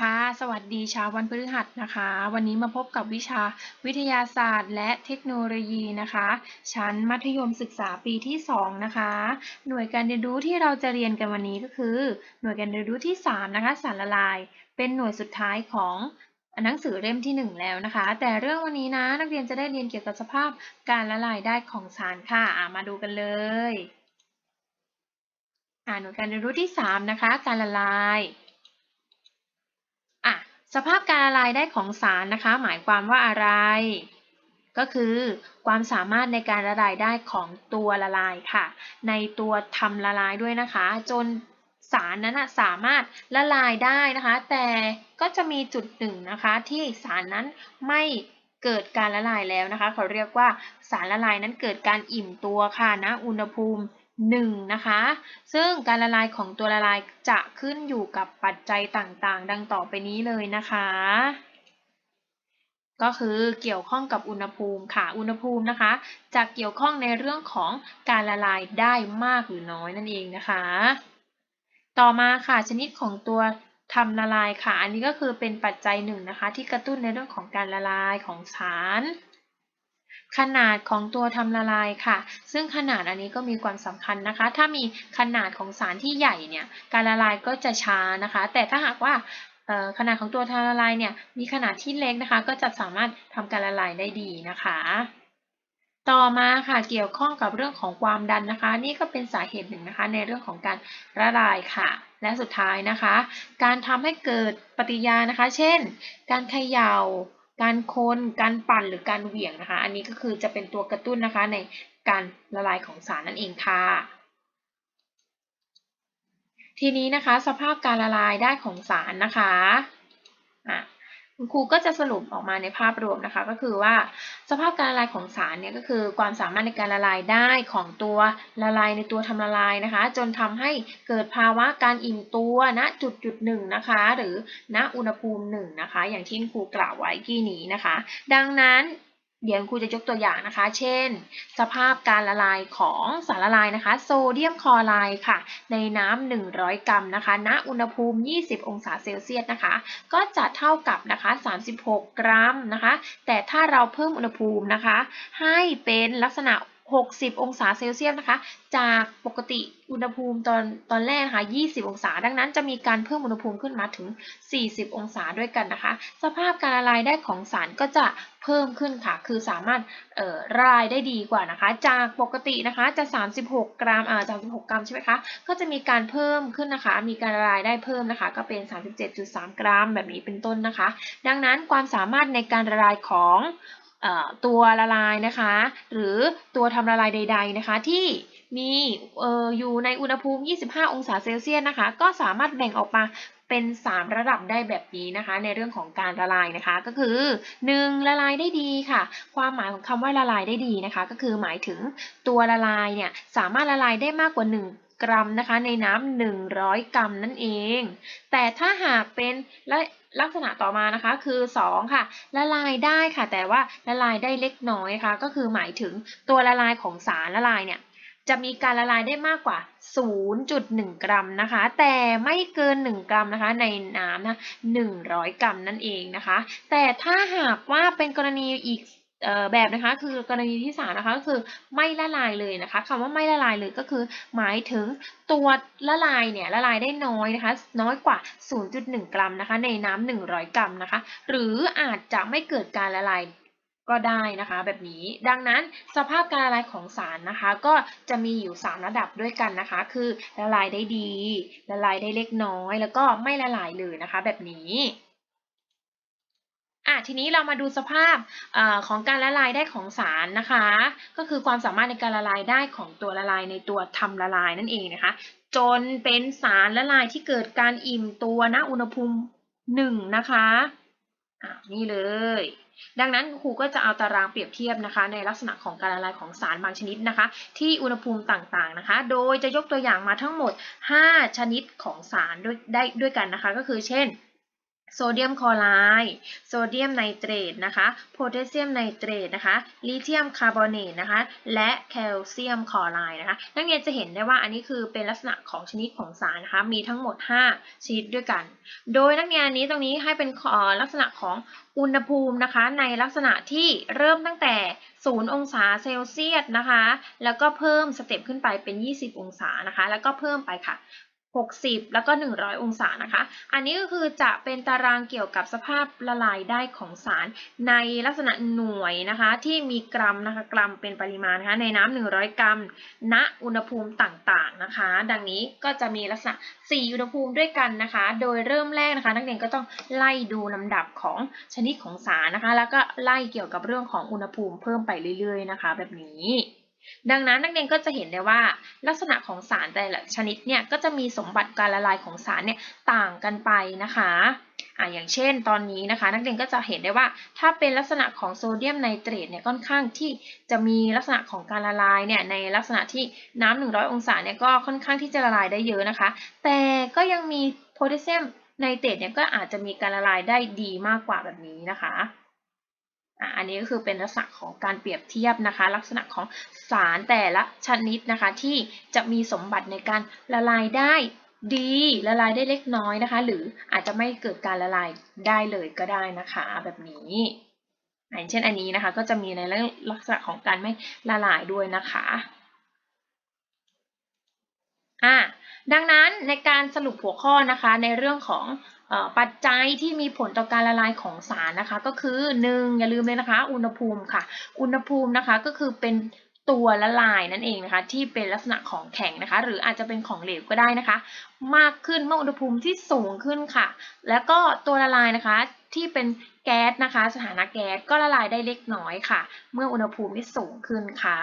ค่ะ สวัสดีเช้าวันพฤหัสนะคะ วันนี้มาพบกับวิชาวิทยาศาสตร์ และเทคโนโลยีนะคะ ชั้นมัธยมศึกษาปีที่ 2 นะคะ หน่วยการเรียนรู้ที่เราจะเรียนกันวันนี้ก็คือ หน่วยการเรียนรู้ที่ 3 นะคะ สารละลาย เป็นหน่วยสุดท้ายของหนังสือเล่มที่ 1 แล้วนะคะ แต่เรื่องวันนี้นะนักเรียนจะได้เรียนเกี่ยวกับสภาพการละลายได้ของสารค่ะะมาดูกันเลยหน่วยการเรียนรู้ที่ 3 นะคะ การละลาย สภาพการละลายได้ของสารนะคะ หมายความว่าอะไร ก็คือความสามารถในการละลายได้ของตัวละลายค่ะ ในตัวทำละลายด้วยนะคะ จนสารนั้นสามารถละลายได้นะคะ แต่ก็จะมีจุดหนึ่งนะคะที่สารนั้นไม่เกิดการละลายแล้วนะคะ เขาเรียกว่าสารละลายนั้นเกิดการอิ่มตัวค่ะณนะอุณหภูมิ 1 นะคะ ซึ่งการละลายของตัวละลายจะขึ้นอยู่กับปัจจัยต่างๆ ดังต่อไปนี้เลยนะคะ ก็คือเกี่ยวข้องกับอุณหภูมิค่ะ อุณหภูมินะคะ จะเกี่ยวข้องในเรื่องของการละลายได้มากหรือน้อยนั่นเองนะคะ ต่อมาค่ะชนิดของตัวทำละลายค่ะ อันนี้ก็คือเป็นปัจจัยหนึ่งนะคะ ที่กระตุ้นในเรื่องของการละลายของสาร ขนาดของตัวทำละลายค่ะ ซึ่งขนาดอันนี้ก็มีความสำคัญนะคะ ถ้ามีขนาดของสารที่ใหญ่เนี่ย การละลายก็จะช้านะคะ แต่ถ้าหากว่าขนาดของตัวทำละลายเนี่ยมีขนาดที่เล็กนะคะ ก็จะสามารถทำการละลายได้ดีนะคะต่อมาค่ะเกี่ยวข้องกับเรื่องของความดันนะคะ นี่ก็เป็นสาเหตุหนึ่งนะคะ ในเรื่องของการละลายค่ะ และสุดท้ายนะคะ การทำให้เกิดปฏิกิริยานะคะ เช่น การเขย่า การคนการปั่นหรือการเหวี่ยงนะคะ อันนี้ก็คือจะเป็นตัวกระตุ้นนะคะในการละลายของสารนั่นเองค่ะ ทีนี้นะคะ สภาพการละลายได้ของสารนะคะอะ คุณครูก็จะสรุปออกมาในภาพรวมนะคะ ก็คือว่าสภาพการละลายของสารเนี่ยก็คือความสามารถในการละลายได้ของตัวละลายในตัวทำละลายนะคะ จนทำให้เกิดภาวะการอิ่มตัวณจุดจุดหนึ่งนะคะ หรือณอุณหภูมิหนึ่งนะคะ อย่างที่ครูกล่าวไว้ที่นี้นะคะ ดังนั้น เดี๋ยวครูจะยกตัวอย่างนะคะ เช่น สภาพการละลายของสารละลายนะคะ โซเดียมคลอไรด์ค่ะ ในน้ำ100 กรัมนะคะ ณ อุณหภูมิ 20 องศาเซลเซียสนะคะ ก็จะเท่ากับนะคะ 36 กรัมนะคะ แต่ถ้าเราเพิ่มอุณหภูมินะคะ ให้เป็นลักษณะ 60 องศาเซลเซียสนะคะ จากปกติอุณหภูมิตอนตอนแรกนะคะ20 องศา ดังนั้นจะมีการเพิ่มอุณหภูมิขึ้นมาถึง 40 องศาด้วยกันนะคะ สภาพการละลายได้ของสารก็จะเพิ่มขึ้นค่ะ คือสามารถเอ่อละลายได้ดีกว่านะคะ จากปกตินะคะจะ 36 กรัมอ่า36 กรัมใช่ไหมคะ ก็จะมีการเพิ่มขึ้นนะคะ มีการละลายได้เพิ่มนะคะ ก็เป็น 37.3 กรัม แบบนี้เป็นต้นนะคะ ดังนั้นความสามารถในการละลายของ ตัวละลายนะคะ หรือตัวทำละลายใด ๆนะคะ ที่มีอออยู่ในอุณหภูมิ 25 องศาเซลเซียสนะคะ ก็สามารถแบ่งออกมาเป็น 3 ระดับได้แบบนี้นะคะ ในเรื่องของการละลายนะคะ ก็คือ 1. ละลายได้ดีค่ะ ความหมายของคำว่าละลายได้ดีนะคะ ก็คือหมายถึงตัวละลายเนี่ยสามารถละลายได้มากกว่า 1 กรัมนะคะ ในน้ำ100 กรัมนั่นเอง แต่ถ้าหากเป็นและลักษณะต่อมานะคะคือ 2 ค่ะ ละลายได้ค่ะ แต่ว่าละลายได้เล็กน้อยค่ะ ก็คือหมายถึงตัวละลายของสารละลายเนี่ยจะมีการละลายได้มากกว่า 0.1 กรัมนะคะ แต่ไม่เกิน 1 กรัมนะคะ ในน้ำนะ100 กรัมนั่นเองนะคะ แต่ถ้าหากว่าเป็นกรณีอีก แบบนะคะคือกรณีที่3นะคะก็คือไม่ละลายเลยนะคะคำว่าไม่ละลายเลยก็คือ หมายถึงตัวละลายเนี่ยละลายได้น้อยนะคะน้อยกว่า 0.1 กรัมนะคะในน้ำ100 กรัมนะคะหรืออาจจะไม่เกิดการละลายก็ได้นะคะแบบนี้ดังนั้นสภาพการละลายของสารนะคะ ก็จะมีอยู่ 3 ระดับด้วยกันนะคะ คือละลายได้ดี ละลายได้เล็กน้อย แล้วก็ไม่ละลายเลยนะคะแบบนี้ อะทีนี้เรามาดูสภาพอของการละลายได้ของสารนะคะ ก็คือความสามารถในการละลายได้ของตัวละลายในตัวทำละลายนั่นเองนะคะ จนเป็นสารละลายที่เกิดการอิ่มตัวณอุณหภูมิหนึ่งนะคะอะนี่เลย ดังนั้นครูก็จะเอาตารางเปรียบเทียบนะคะ ในลักษณะของการละลายของสารบางชนิดนะคะ ที่อุณหภูมิต่างๆนะคะ โดยจะยกตัวอย่างมาทั้งหมด 5 ชนิดของสารด้วยได้ด้วยกันนะคะ ก็คือเช่น โซเดียมคลอไรด์โซเดียมไนเตรตนะคะโพแทสเซียมไนเตรตนะคะลิเธียมคาร์บอเนตนะคะและแคลเซียมคลอไรด์นะคะนักเรียนจะเห็นได้ว่าอันนี้คือเป็นลักษณะของชนิดของสารนะคะมีทั้งหมด 5 ชนิดด้วยกัน โดยนักเรียนนี้ตรงนี้ให้เป็นลักษณะของอุณหภูมินะคะในลักษณะที่เริ่มตั้งแต่ 0 องศาเซลเซียสนะคะ แล้วก็เพิ่มสเต็ปขึ้นไปเป็น 20 องศานะคะ แล้วก็เพิ่มไปค่ะ 60 แล้วก็ 100 องศานะคะ อันนี้ก็คือจะเป็นตารางเกี่ยวกับสภาพละลายได้ของสารในลักษณะหน่วยนะคะ ที่มีกรัมนะคะ กรัมเป็นปริมาณนะคะ ในน้ำ100 กรัม ณ อุณหภูมิต่างๆนะคะ ดังนี้ก็จะมีลักษณะ 4 อุณหภูมิด้วยกันนะคะ โดยเริ่มแรกนะคะ นักเรียนก็ต้องไล่ดูลำดับของชนิดของสารนะคะ แล้วก็ไล่เกี่ยวกับเรื่องของอุณหภูมิเพิ่มไปเรื่อยๆนะคะ แบบนี้ ดังนั้นนักเรียนก็จะเห็นได้ว่าลักษณะของสารแต่ละชนิดเนี่ยก็จะมีสมบัติการละลายของสารเนี่ยต่างกันไปนะคะอ่าอย่างเช่นตอนนี้นะคะ นักเรียนก็จะเห็นได้ว่าถ้าเป็นลักษณะของโซเดียมไนเตรตเนี่ยค่อนข้างที่จะมีลักษณะของการละลายเนี่ยในลักษณะที่น้ำ100 องศาเนี่ยก็ค่อนข้างที่จะละลายได้เยอะนะคะ แต่ก็ยังมีโพแทสเซียมไนเตรตเนี่ยก็อาจจะมีการละลายได้ดีมากกว่าแบบนี้นะคะ อะอันนี้ก็คือเป็นลักษณะของการเปรียบเทียบนะคะ ลักษณะของสารแต่ละชนิดนะคะ ที่จะมีสมบัติในการละลายได้ดีละลายได้เล็กน้อยนะคะ หรืออาจจะไม่เกิดการละลายได้เลยก็ได้นะคะ แบบนี้อย่างเช่นอันนี้นะคะ ก็จะมีในลักษณะของการไม่ละลายด้วยนะคะอ่าดังนั้นในการสรุปหัวข้อนะคะในเรื่องของ ปัจจัยที่มีผลต่อการละลายของสารนะคะ ก็คือ 1. อย่าลืมเลยนะคะ อุณหภูมิค่ะ อุณหภูมินะคะก็คือเป็นตัวละลายนั่นเองนะคะ ที่เป็นลักษณะของแข็งนะคะ หรืออาจจะเป็นของเหลวก็ได้นะคะ มากขึ้นเมื่ออุณหภูมิที่สูงขึ้นค่ะ แล้วก็ตัวละลายนะคะที่เป็นแก๊สนะคะ สถานะแก๊สก็ละลายได้เล็กน้อยค่ะ เมื่ออุณหภูมิที่สูงขึ้นค่ะ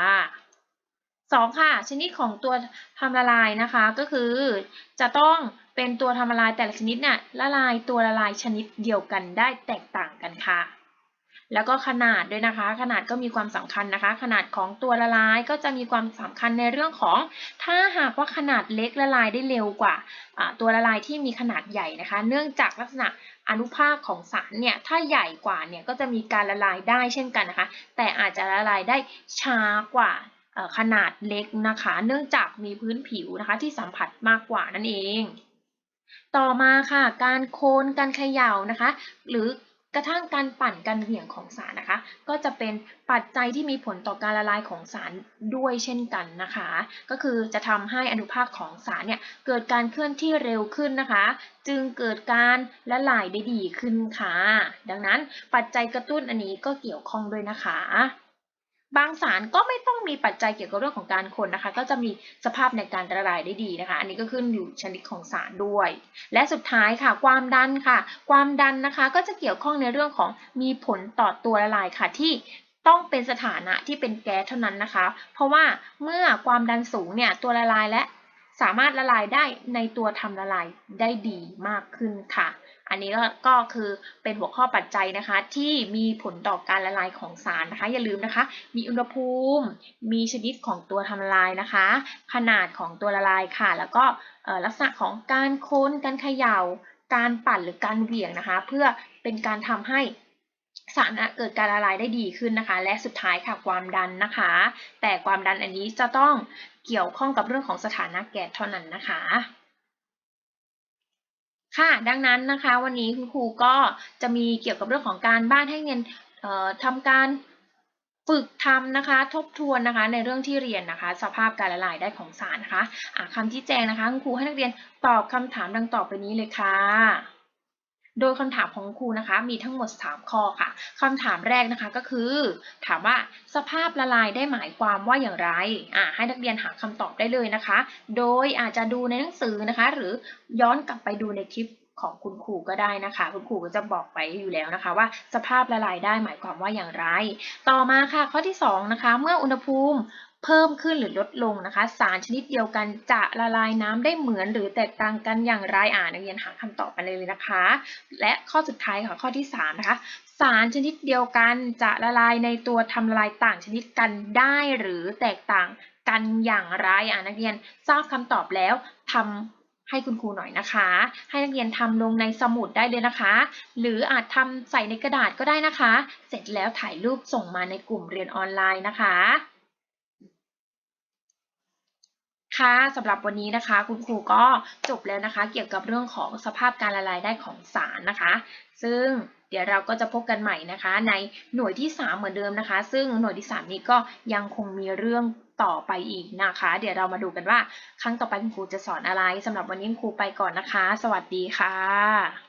สองค่ะ ชนิดของตัวทำละลายนะคะก็คือจะต้อง เป็นตัวทำละลายแต่ละชนิดเนี่ยละลายตัวละลายชนิดเดียวกันได้แตกต่างกันค่ะ แล้วก็ขนาดด้วยนะคะ ขนาดก็มีความสำคัญนะคะ ขนาดของตัวละลายก็จะมีความสำคัญในเรื่องของ ถ้าหากว่าขนาดเล็กละลายได้เร็วกว่าตัวละลายที่มีขนาดใหญ่นะคะ เนื่องจากลักษณะอนุภาคของสารเนี่ยถ้าใหญ่กว่าเนี่ยก็จะมีการละลายได้เช่นกันนะคะ แต่อาจจะละลายได้ช้ากว่าขนาดเล็กนะคะ เนื่องจากมีพื้นผิวนะคะที่สัมผัสมากกว่านั่นเอง ต่อมาค่ะ การโคนการเขย่านะคะ หรือกระทั่งการปั่นการเหวี่ยงของสารนะคะ ก็จะเป็นปัจจัยที่มีผลต่อการละลายของสารด้วยเช่นกันนะคะ ก็คือจะทำให้อนุภาคของสารเนี่ยเกิดการเคลื่อนที่เร็วขึ้นนะคะ จึงเกิดการละลายได้ดีขึ้นค่ะ ดังนั้นปัจจัยกระตุ้นอันนี้ก็เกี่ยวข้องด้วยนะคะ บางสารก็ไม่ต้องมีปัจจัยเกี่ยวกับเรื่องของการคนนะคะ ก็จะมีสภาพในการละลายได้ดีนะคะ อันนี้ก็ขึ้นอยู่ชนิดของสารด้วย และสุดท้ายค่ะ ความดันค่ะ ความดันนะคะก็จะเกี่ยวข้องในเรื่องของมีผลต่อตัวละลายค่ะที่ต้องเป็นสถานะที่เป็นแก๊สเท่านั้นนะคะ เพราะว่าเมื่อความดันสูงเนี่ยตัวละลายและสามารถละลายได้ในตัวทำละลายได้ดีมากขึ้นค่ะ อันนี้ก็คือเป็นหัวข้อปัจจัยนะคะ ที่มีผลต่อการละลายของสารนะคะ อย่าลืมนะคะ มีอุณหภูมิ มีชนิดของตัวทำละลายนะคะ ขนาดของตัวละลายค่ะ แล้วก็ลักษณะของการค้น การเขย่า การปั่นหรือการเหวี่ยงนะคะ เพื่อเป็นการทำให้สารเกิดการละลายได้ดีขึ้นนะคะ และสุดท้ายค่ะความดันนะคะ แต่ความดันอันนี้จะต้องเกี่ยวข้องกับเรื่องของสถานะแก๊สเท่านั้นนะคะ ค่ะ ดังนั้นนะคะ วันนี้คุณครูก็จะมีเกี่ยวกับเรื่องของการบ้านให้เรียนทำการฝึกทำนะคะ ทบทวนนะคะ ในเรื่องที่เรียนนะคะ สภาพการละลายได้ของสารนะคะะคำที่แจ้งนะคะ คุณครูให้นักเรียนตอบคำถามดังต่อไปนี้เลยค่ะ โดยคำถามของครูนะคะ มีทั้งหมด 3 ข้อค่ะคำถามแรกนะคะก็คือ ถามว่าสภาพละลายได้หมายความว่าอย่างไรอ่าให้นักเรียนหาคำตอบได้เลยนะคะ โดยอาจจะดูในหนังสือนะคะ หรือย้อนกลับไปดูในคลิป ของคุณครูก็ได้นะคะ คุณครูก็จะบอกไปอยู่แล้วนะคะ ว่าสภาพละลายได้หมายความว่าอย่างไร ต่อมาค่ะข้อที่ 2 นะคะ เมื่ออุณหภูมิเพิ่มขึ้นหรือลดลงนะคะ สารชนิดเดียวกันจะละลายน้ำได้เหมือนหรือแตกต่างกันอย่างไรอ่านนักเรียนหาคำตอบมาเลยนะคะ และข้อสุดท้ายค่ะข้อที่3นะคะสารชนิดเดียวกันจะละลายในตัวทำละลายต่างชนิดกันได้หรือแตกต่างกันอย่างไรอ่านนักเรียนทราบคำตอบแล้วทำ ให้คุณครูหน่อยนะคะ ให้นักเรียนทำลงในสมุดได้เลยนะคะ หรืออาจทำใส่ในกระดาษก็ได้นะคะ เสร็จแล้วถ่ายรูปส่งมาในกลุ่มเรียนออนไลน์นะคะค่ะสำหรับวันนี้นะคะ คุณครูก็จบแล้วนะคะ เกี่ยวกับเรื่องของสภาพการละลายได้ของสารนะคะ ซึ่งเดี๋ยวเราก็จะพบกันใหม่นะคะ ในหน่วยที่ 3 เหมือนเดิมนะคะ ซึ่งหน่วยที่ 3 นี้ก็ยังคงมีเรื่อง ต่อไปอีกนะคะ เดี๋ยวเรามาดูกันว่า ครั้งต่อไปคุณครูจะสอนอะไรสำหรับวันนี้คุณครูไปก่อนนะคะ สวัสดีค่ะ